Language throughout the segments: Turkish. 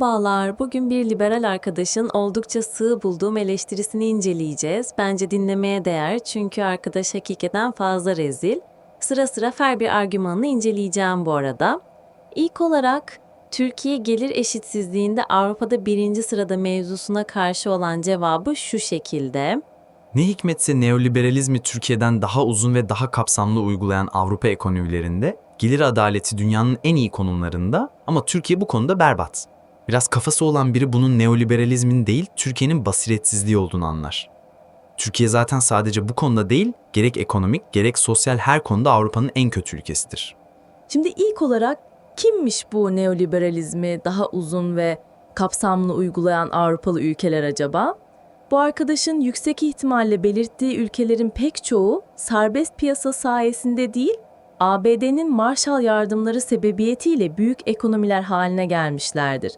Bağlar, bugün bir liberal arkadaşın oldukça sığ bulduğum eleştirisini inceleyeceğiz. Bence dinlemeye değer çünkü arkadaş hakikaten fazla rezil. Sıra sıra fer bir argümanını inceleyeceğim bu arada. İlk olarak Türkiye gelir eşitsizliğinde Avrupa'da birinci sırada mevzusuna karşı olan cevabı şu şekilde. Ne hikmetse neoliberalizmi Türkiye'den daha uzun ve daha kapsamlı uygulayan Avrupa ekonomilerinde gelir adaleti dünyanın en iyi konumlarında ama Türkiye bu konuda berbat. Biraz kafası olan biri bunun neoliberalizmin değil Türkiye'nin basiretsizliği olduğunu anlar. Türkiye zaten sadece bu konuda değil, gerek ekonomik gerek sosyal her konuda Avrupa'nın en kötü ülkesidir. Şimdi ilk olarak kimmiş bu neoliberalizmi daha uzun ve kapsamlı uygulayan Avrupalı ülkeler acaba? Bu arkadaşın yüksek ihtimalle belirttiği ülkelerin pek çoğu serbest piyasa sayesinde değil, ABD'nin Marshall yardımları sebebiyetiyle büyük ekonomiler haline gelmişlerdir.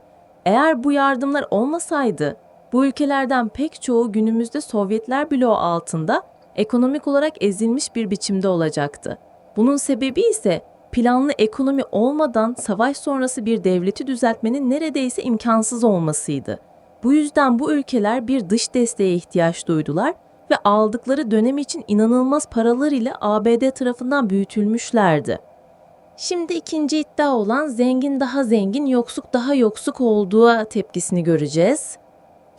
Eğer bu yardımlar olmasaydı, bu ülkelerden pek çoğu günümüzde Sovyetler bloğu altında ekonomik olarak ezilmiş bir biçimde olacaktı. Bunun sebebi ise planlı ekonomi olmadan savaş sonrası bir devleti düzeltmenin neredeyse imkansız olmasıydı. Bu yüzden bu ülkeler bir dış desteğe ihtiyaç duydular ve aldıkları dönem için inanılmaz paralar ile ABD tarafından büyütülmüşlerdi. Şimdi ikinci iddia olan zengin daha zengin, yoksuk daha yoksuk olduğu tepkisini göreceğiz.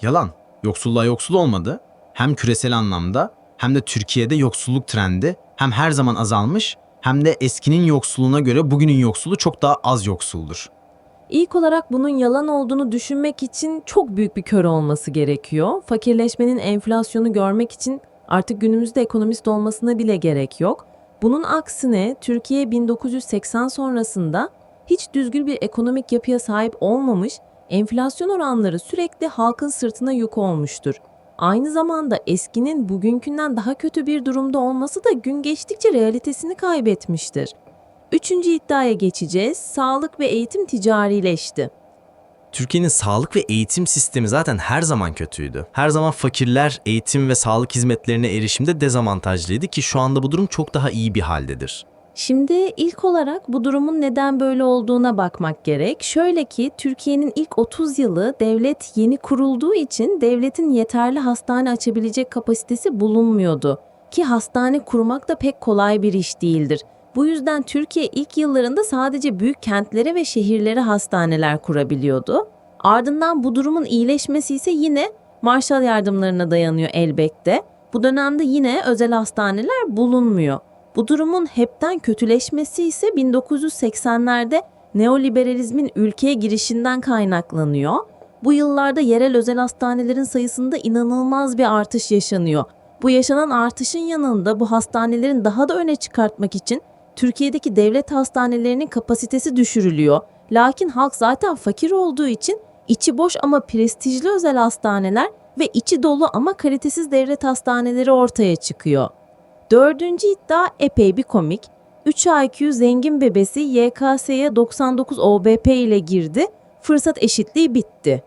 Yalan. Yoksulluğa yoksul olmadı. Hem küresel anlamda hem de Türkiye'de yoksulluk trendi hem her zaman azalmış hem de eskinin yoksulluğuna göre bugünün yoksulu çok daha az yoksuldur. İlk olarak bunun yalan olduğunu düşünmek için çok büyük bir kör olması gerekiyor. Fakirleşmenin enflasyonu görmek için artık günümüzde ekonomist olmasına bile gerek yok. Bunun aksine Türkiye 1980 sonrasında hiç düzgün bir ekonomik yapıya sahip olmamış, enflasyon oranları sürekli halkın sırtına yük olmuştur. Aynı zamanda eskinin bugünkünden daha kötü bir durumda olması da gün geçtikçe realitesini kaybetmiştir. Üçüncü iddiaya geçeceğiz. Sağlık ve eğitim ticarileşti. Türkiye'nin sağlık ve eğitim sistemi zaten her zaman kötüydü. Her zaman fakirler eğitim ve sağlık hizmetlerine erişimde dezavantajlıydı ki şu anda bu durum çok daha iyi bir haldedir. Şimdi ilk olarak bu durumun neden böyle olduğuna bakmak gerek. Şöyle ki Türkiye'nin ilk 30 yılı devlet yeni kurulduğu için devletin yeterli hastane açabilecek kapasitesi bulunmuyordu. Ki hastane kurmak da pek kolay bir iş değildir. Bu yüzden Türkiye ilk yıllarında sadece büyük kentlere ve şehirlere hastaneler kurabiliyordu. Ardından bu durumun iyileşmesi ise yine Marshall yardımlarına dayanıyor elbette. Bu dönemde yine özel hastaneler bulunmuyor. Bu durumun hepten kötüleşmesi ise 1980'lerde neoliberalizmin ülkeye girişinden kaynaklanıyor. Bu yıllarda yerel özel hastanelerin sayısında inanılmaz bir artış yaşanıyor. Bu yaşanan artışın yanında bu hastanelerin daha da öne çıkartmak için Türkiye'deki devlet hastanelerinin kapasitesi düşürülüyor. Lakin halk zaten fakir olduğu için içi boş ama prestijli özel hastaneler ve içi dolu ama kalitesiz devlet hastaneleri ortaya çıkıyor. Dördüncü iddia epey bir komik. 3 IQ zengin bebesi YKS'ye 99 OBP ile girdi. Fırsat eşitliği bitti.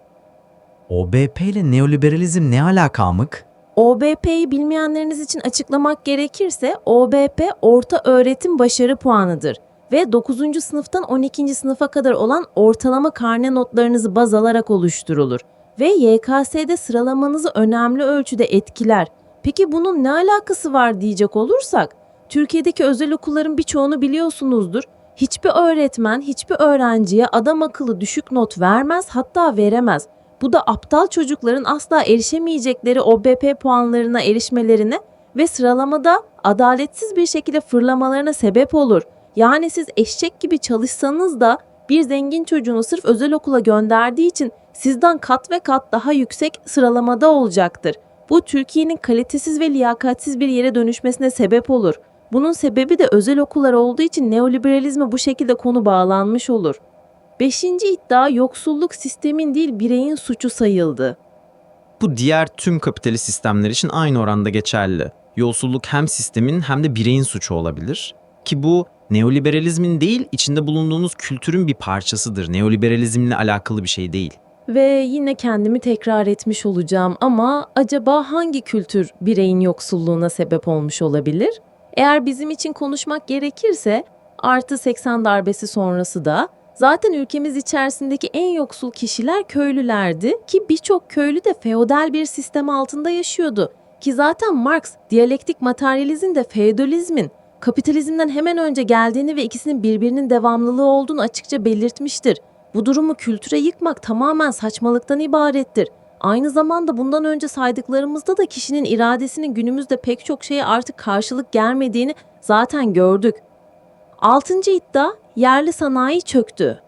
OBP ile neoliberalizm ne alakamık? OBP'yi bilmeyenleriniz için açıklamak gerekirse OBP orta öğretim başarı puanıdır ve 9. sınıftan 12. sınıfa kadar olan ortalama karne notlarınızı baz alarak oluşturulur ve YKS'de sıralamanızı önemli ölçüde etkiler. Peki bunun ne alakası var diyecek olursak, Türkiye'deki özel okulların birçoğunu biliyorsunuzdur. Hiçbir öğretmen, hiçbir öğrenciye adam akıllı düşük not vermez hatta veremez. Bu da aptal çocukların asla erişemeyecekleri OBP puanlarına erişmelerine ve sıralamada adaletsiz bir şekilde fırlamalarına sebep olur. Yani siz eşek gibi çalışsanız da bir zengin çocuğunu sırf özel okula gönderdiği için sizden kat ve kat daha yüksek sıralamada olacaktır. Bu Türkiye'nin kalitesiz ve liyakatsiz bir yere dönüşmesine sebep olur. Bunun sebebi de özel okullar olduğu için neoliberalizme bu şekilde konu bağlanmış olur. Beşinci iddia yoksulluk sistemin değil bireyin suçu sayıldı. Bu diğer tüm kapitalist sistemler için aynı oranda geçerli. Yolsuzluk hem sistemin hem de bireyin suçu olabilir. Ki bu neoliberalizmin değil, içinde bulunduğunuz kültürün bir parçasıdır. Neoliberalizmle alakalı bir şey değil. Ve yine kendimi tekrar etmiş olacağım ama acaba hangi kültür bireyin yoksulluğuna sebep olmuş olabilir? Eğer bizim için konuşmak gerekirse artı 80 darbesi sonrası da Zaten ülkemiz içerisindeki en yoksul kişiler köylülerdi ki birçok köylü de feodal bir sistem altında yaşıyordu. Ki zaten Marx diyalektik materyalizm de feodalizmin kapitalizmden hemen önce geldiğini ve ikisinin birbirinin devamlılığı olduğunu açıkça belirtmiştir. Bu durumu kültüre yıkmak tamamen saçmalıktan ibarettir. Aynı zamanda bundan önce saydıklarımızda da kişinin iradesinin günümüzde pek çok şeye artık karşılık gelmediğini zaten gördük. Altıncı iddia yerli sanayi çöktü.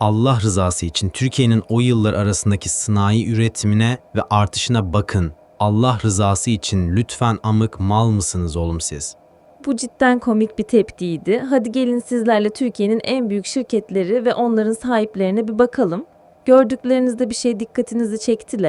Allah rızası için Türkiye'nin o yıllar arasındaki sanayi üretimine ve artışına bakın. Allah rızası için lütfen amık mal mısınız oğlum siz? Bu cidden komik bir tepkiydi. Hadi gelin sizlerle Türkiye'nin en büyük şirketleri ve onların sahiplerine bir bakalım. Gördüklerinizde bir şey dikkatinizi çekti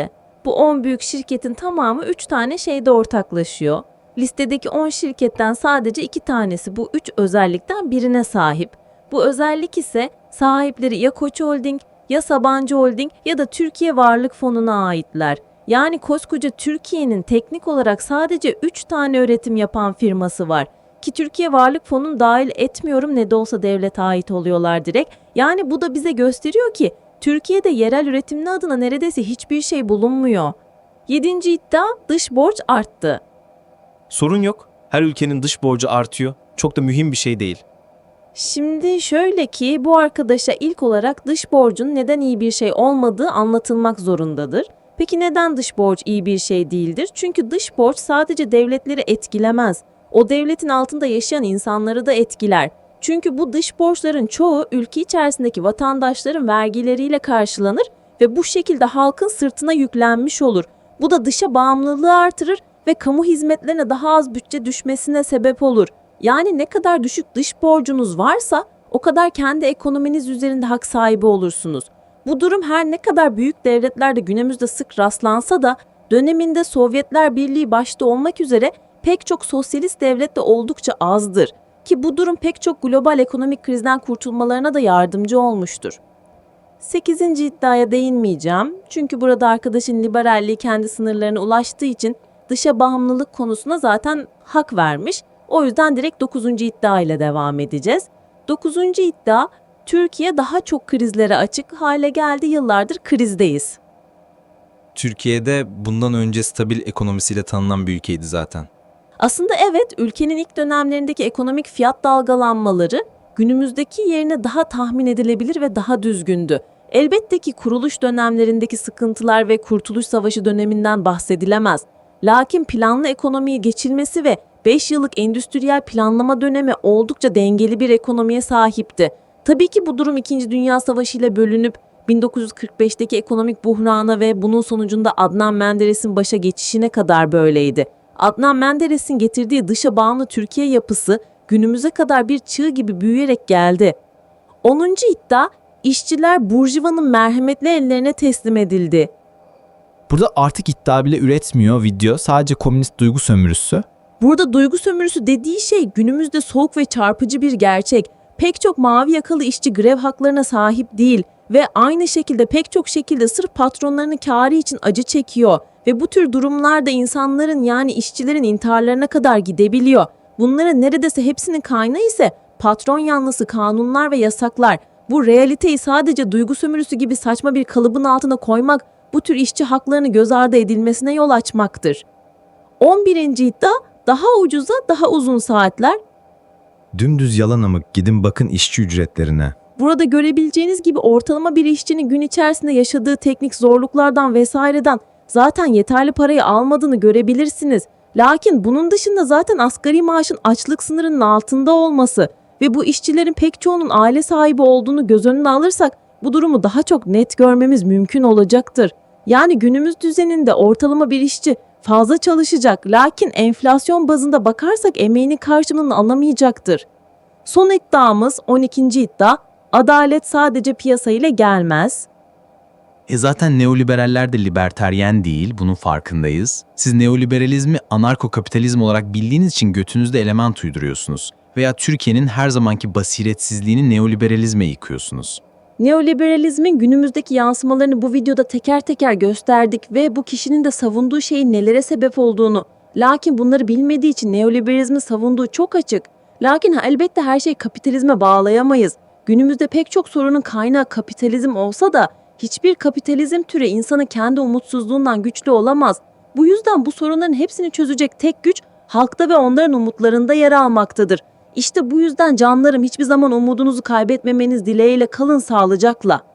Bu 10 büyük şirketin tamamı 3 tane şeyde ortaklaşıyor. Listedeki 10 şirketten sadece 2 tanesi bu 3 özellikten birine sahip. Bu özellik ise sahipleri ya Koç Holding, ya Sabancı Holding ya da Türkiye Varlık Fonu'na aitler. Yani koskoca Türkiye'nin teknik olarak sadece 3 tane üretim yapan firması var. Ki Türkiye Varlık Fonu'nu dahil etmiyorum ne de olsa devlete ait oluyorlar direkt. Yani bu da bize gösteriyor ki Türkiye'de yerel üretimli adına neredeyse hiçbir şey bulunmuyor. Yedinci iddia dış borç arttı. Sorun yok. Her ülkenin dış borcu artıyor. Çok da mühim bir şey değil. Şimdi şöyle ki bu arkadaşa ilk olarak dış borcun neden iyi bir şey olmadığı anlatılmak zorundadır. Peki neden dış borç iyi bir şey değildir? Çünkü dış borç sadece devletleri etkilemez. O devletin altında yaşayan insanları da etkiler. Çünkü bu dış borçların çoğu ülke içerisindeki vatandaşların vergileriyle karşılanır ve bu şekilde halkın sırtına yüklenmiş olur. Bu da dışa bağımlılığı artırır ve kamu hizmetlerine daha az bütçe düşmesine sebep olur. Yani ne kadar düşük dış borcunuz varsa o kadar kendi ekonominiz üzerinde hak sahibi olursunuz. Bu durum her ne kadar büyük devletlerde günümüzde sık rastlansa da döneminde Sovyetler Birliği başta olmak üzere pek çok sosyalist devlette oldukça azdır ki bu durum pek çok global ekonomik krizden kurtulmalarına da yardımcı olmuştur. 8. iddiaya değinmeyeceğim çünkü burada arkadaşın liberalliği kendi sınırlarına ulaştığı için dışa bağımlılık konusuna zaten hak vermiş. O yüzden direkt 9. iddia ile devam edeceğiz. 9. iddia Türkiye daha çok krizlere açık hale geldi. Yıllardır krizdeyiz. Türkiye'de bundan önce stabil ekonomisiyle tanınan bir ülkeydi zaten. Aslında evet, ülkenin ilk dönemlerindeki ekonomik fiyat dalgalanmaları günümüzdeki yerine daha tahmin edilebilir ve daha düzgündü. Elbette ki kuruluş dönemlerindeki sıkıntılar ve Kurtuluş Savaşı döneminden bahsedilemez. Lakin planlı ekonomiyi geçilmesi ve 5 yıllık endüstriyel planlama dönemi oldukça dengeli bir ekonomiye sahipti. Tabii ki bu durum 2. Dünya Savaşı ile bölünüp 1945'teki ekonomik buhrana ve bunun sonucunda Adnan Menderes'in başa geçişine kadar böyleydi. Adnan Menderes'in getirdiği dışa bağımlı Türkiye yapısı günümüze kadar bir çığ gibi büyüyerek geldi. 10. iddia, işçiler Burjuva'nın merhametli ellerine teslim edildi. Burada artık iddia bile üretmiyor video. Sadece komünist duygu sömürüsü. Burada duygu sömürüsü dediği şey günümüzde soğuk ve çarpıcı bir gerçek. Pek çok mavi yakalı işçi grev haklarına sahip değil ve aynı şekilde pek çok şekilde sırf patronlarının kârı için acı çekiyor ve bu tür durumlarda insanların yani işçilerin intiharlarına kadar gidebiliyor. Bunların neredeyse hepsinin kaynağı ise patron yanlısı kanunlar ve yasaklar. Bu realiteyi sadece duygu sömürüsü gibi saçma bir kalıbın altına koymak bu tür işçi haklarını göz ardı edilmesine yol açmaktır. 11. iddia daha ucuza daha uzun saatler. Dümdüz yalan amık gidin bakın işçi ücretlerine. Burada görebileceğiniz gibi ortalama bir işçinin gün içerisinde yaşadığı teknik zorluklardan vesaireden zaten yeterli parayı almadığını görebilirsiniz. Lakin bunun dışında zaten asgari maaşın açlık sınırının altında olması ve bu işçilerin pek çoğunun aile sahibi olduğunu göz önüne alırsak bu durumu daha çok net görmemiz mümkün olacaktır. Yani günümüz düzeninde ortalama bir işçi fazla çalışacak lakin enflasyon bazında bakarsak emeğinin karşılığını alamayacaktır. Son iddiamız 12. iddia, adalet sadece piyasa ile gelmez. E zaten neoliberaller de liberteryen değil, bunun farkındayız. Siz neoliberalizmi anarko-kapitalizm olarak bildiğiniz için götünüzde element uyduruyorsunuz. Veya Türkiye'nin her zamanki basiretsizliğini neoliberalizme yıkıyorsunuz. Neoliberalizmin günümüzdeki yansımalarını bu videoda teker teker gösterdik ve bu kişinin de savunduğu şeyin nelere sebep olduğunu. Lakin bunları bilmediği için neoliberalizmi savunduğu çok açık. Lakin elbette her şeyi kapitalizme bağlayamayız. Günümüzde pek çok sorunun kaynağı kapitalizm olsa da hiçbir kapitalizm türü insanın kendi umutsuzluğundan güçlü olamaz. Bu yüzden bu sorunların hepsini çözecek tek güç halkta ve onların umutlarında yer almaktadır. İşte bu yüzden canlarım hiçbir zaman umudunuzu kaybetmemeniz dileğiyle kalın sağlıcakla.